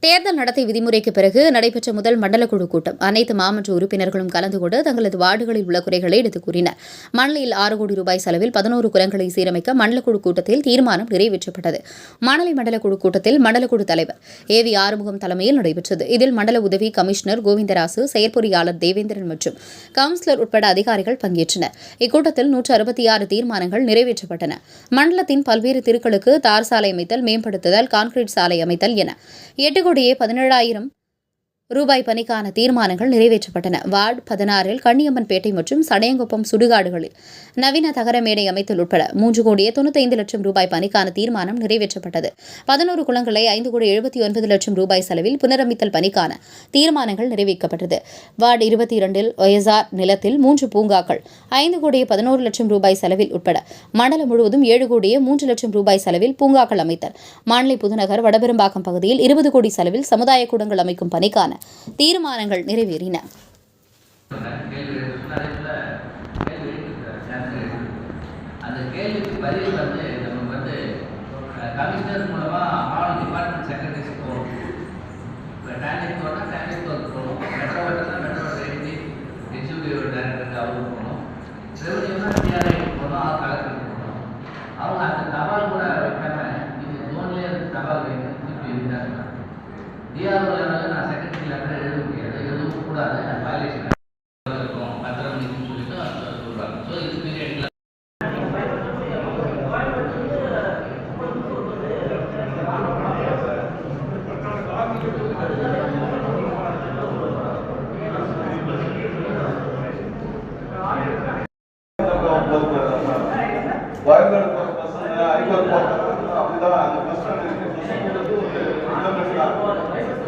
தேர்தல் நடத்தை விதிமுறைக்கு பிறகு நடைபெற்ற முதல் மண்டல குழு கூட்டம். அனைத்து மாமன்ற உறுப்பினர்களும் கலந்து கொண்டு தங்களது வார்டுகளில் உள்ள குறைகளை எடுத்துக் கூறினர். மணலில் ஆறு கோடி ரூபாய் செலவில் பதினோரு குளங்களை சீரமைக்க மண்டல குழு கூட்டத்தில் தீர்மானம் நிறைவேற்றப்பட்டது. மணலி மண்டல குழு கூட்டத்தில் மண்டல குழு தலைவர் ஏ வி ஆறுமுகம் தலைமையில் நடைபெற்றது. இதில் மண்டல உதவி கமிஷனர் கோவிந்தராசு செயற்பொறியாளர் தேவேந்திரன் மற்றும் கவுன்சிலர் உட்பட அதிகாரிகள் பங்கேற்றனர். இக்கூட்டத்தில் நூற்று அறுபத்தி ஆறு தீர்மானங்கள் நிறைவேற்றப்பட்டன. மண்டலத்தின் பல்வேறு திருக்களுக்கு தார் சாலை அமைத்தல் மேம்படுத்துதல் கான்கிரீட் சாலை அமைத்தல் என எட்டு கோடியே பதினேழாயிரம் ரூபாய் பணிக்கான தீர்மானங்கள் நிறைவேற்றப்பட்டன. வார்டு பதினாறில் கன்னியம்மன்பேட்டை மற்றும் சடையங்குப்பம் சுடுகாடுகளில் நவீன தகர மேடை அமைத்தல் உட்பட மூன்று கோடியே தொண்ணூத்தைந்து லட்சம் ரூபாய் பணிக்கான தீர்மானம் நிறைவேற்றப்பட்டது. பதினோரு குளங்களை ஐந்து கோடி எழுபத்தி ஒன்பது லட்சம் ரூபாய் செலவில் புனரமைத்தல் பணிக்கான தீர்மானங்கள் நிறைவேற்றப்பட்டது. வார்டு இருபத்தி இரண்டில் ஒயசார் நிலத்தில் மூன்று பூங்காக்கள் ஐந்து கோடியே பதினோரு லட்சம் ரூபாய் செலவில் உட்பட மண்டலம் முழுவதும் ஏழு கோடியே மூன்று லட்சம் ரூபாய் செலவில் பூங்காக்கள் அமைத்தல். மாநிலை புதுநகர் வடபெரும்பாக்கம் பகுதியில் இருபது கோடி செலவில் சமுதாய கூடங்கள் அமைக்கும் பணிக்கான தீர்மானங்கள் நிறைவேறின. அந்த கேள்விக்கு பதில் வந்து நமக்கு வந்து கமிஷனர் மூலமாக வயல்கள் பசங்க ஐவர் அப்படிதான் அந்த பஸ் ஸ்டாண்ட் இருக்கு பஸ் ஸ்டாண்ட் வந்து ஒரு கிலோமீட்டர்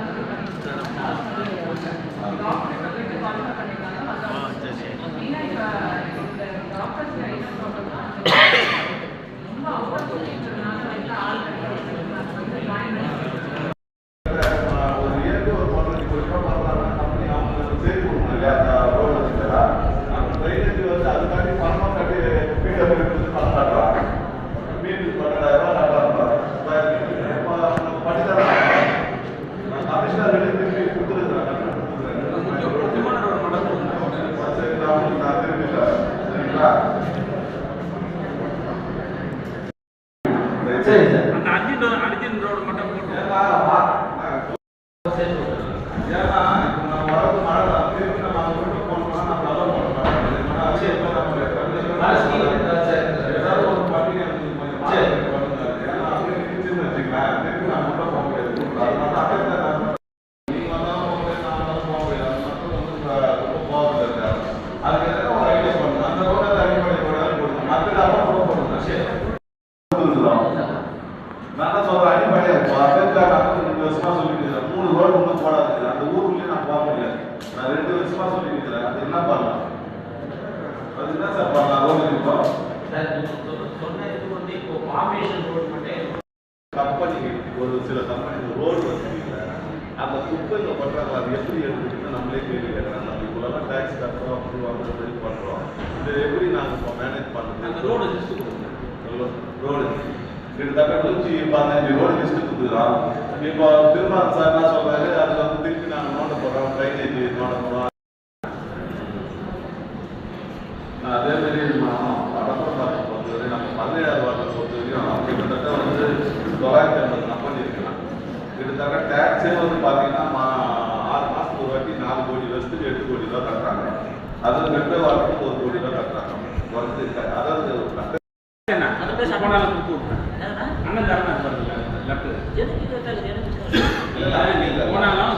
ஒரு இயற்கை ஒரு பண்றது ஒரு ரூபா பண்றாங்க கம்பெனி அவங்க சரி கொடுக்கணும் இல்லையா அந்த ரோடு வச்சுக்கிறா அந்த ட்ரைனேஜ் வந்து அதுக்காண்டி பணமா கட்டி வீட்டை வந்து பணம் காட்டுறாங்க மீன் பன்னெண்டாயிரம் ரூபாய் காட்டுறாங்க பண்ணி தரேன் நான் கமிஷனர் வெளியே திருப்பி கொடுத்துருக்குறேன் சரி சரி. அந்த அர்ஜுன் அர்ஜுன் ரோடு மட்டும் போட்டு ஏன்னா, ஏன்னா, இப்ப நான் வரது மழை தான். திருப்பி நம்ம அந்த வீட்டுக்கு போனோம்னா நம்ம allow பண்ண மாட்டாங்க. ஏன்னா, அது எப்ப நம்ம ஏதாவது ஒரு பண்டிகை எனக்கு கொஞ்சம் மாறி இருக்கு பண்ணுங்க. ஏன்னா, அப்படியே இருந்துச்சுன்னு வச்சுக்கங்களேன், திருப்பி நான் உள்ள போக முடியாது. அதனால அப்படியே நான் நீங்க வந்தாலும் போக முடியாது, நான் வந்தாலும் போக முடியாது. அது மட்டும் வந்து இப்ப ரொம்ப போகிறது இருக்காது. அதுக்கு எதனா ஒரு idea பண்ணுங்க. அந்த road எல்லாம் ready பண்ணி போடாது போடுங்க. மற்றது அப்புறம் கூட போடுங்க. சரி. கொடுத்துருக்குறோம். நான் தான் சொல்றேன் அடிப்படையா அம்பேத்கர் நான் வந்து ரெண்டு வருஷமா சொல்லிட்டு இருக்கிறேன் மூணு ரோடு ஒன்றும் போடாது. அந்த ஊருக்குள்ளேயே நான் போக முடியாது. நான் ரெண்டு வருஷமா சொல்லிட்டு இருக்கிறேன். அது என்ன பண்ணலாம் அது என்ன சார் பண்ணலாம் ரோடு வந்து மட்டும் கம்பெனி ஒரு சில கம்பெனி ரோடு வச்சுருக்கீங்க. அந்த குப்பைங்க பண்றாங்க. அது எப்படி எடுத்துக்கிட்டு நம்மளே கேள்வி கேட்கறாங்க நம்ம இவ்வளோலாம் டேக்ஸ் கட்டுறோம் அப்படி வாங்குறோம் சரி பண்ணுறோம் இதை எப்படி நாங்கள் இப்போ மேனேஜ் பண்ணுறது அந்த ரோடு லிஸ்ட் கொடுங்க ரோடு கிட்டத்தட்ட நூற்றி பதினஞ்சு ரோடு லிஸ்ட் கொடுத்துக்கிறோம் இப்போ திருமான் சார் என்ன சொல்றாரு அது வந்து திருப்பி நாங்கள் நோண்ட போடுறோம் ட்ரைனேஜ் நோண்ட போடுறோம். அதே மாதிரி நம்ம வடப்புறம் பார்த்து பொறுத்தவரை நம்ம பதினேழாவது வார்த்தை பொறுத்த வரைக்கும் கிட்டத்தட்ட வந்து தொள்ளாயிரத்தி ஐம்பது நம்பர் இருக்கலாம். கிட்டத்தட்ட டேக்ஸே வந்து பார்த்தீங்கன்னா ஆறு மாதத்துக்கு ஒரு வாட்டி நாலு கோடி வருஷத்துக்கு எட்டு கோடி ரூபா கட்டுறாங்க. அது ரெண்டு வாரத்துக்கு ஒரு கோடி ரூபா கட்டுறாங்க. வந்து அதாவது போனாலும் அண்ணன் தரேன் பாருங்க லெஃப்ட் போனாலும்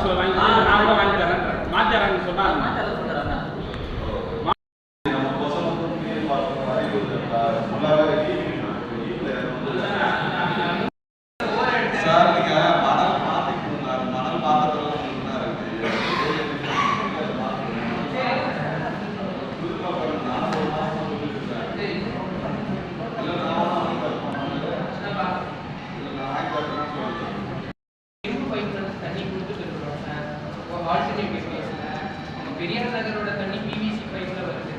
ஆல்டர்னேட் பேசுகிறேன் பெரியார் நகரோட தண்ணி பிவிசி பைப்பில் வருது.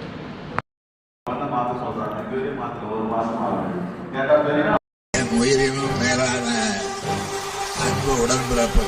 உயிரினும் மேலான அன்பு உடன்பிறப்பு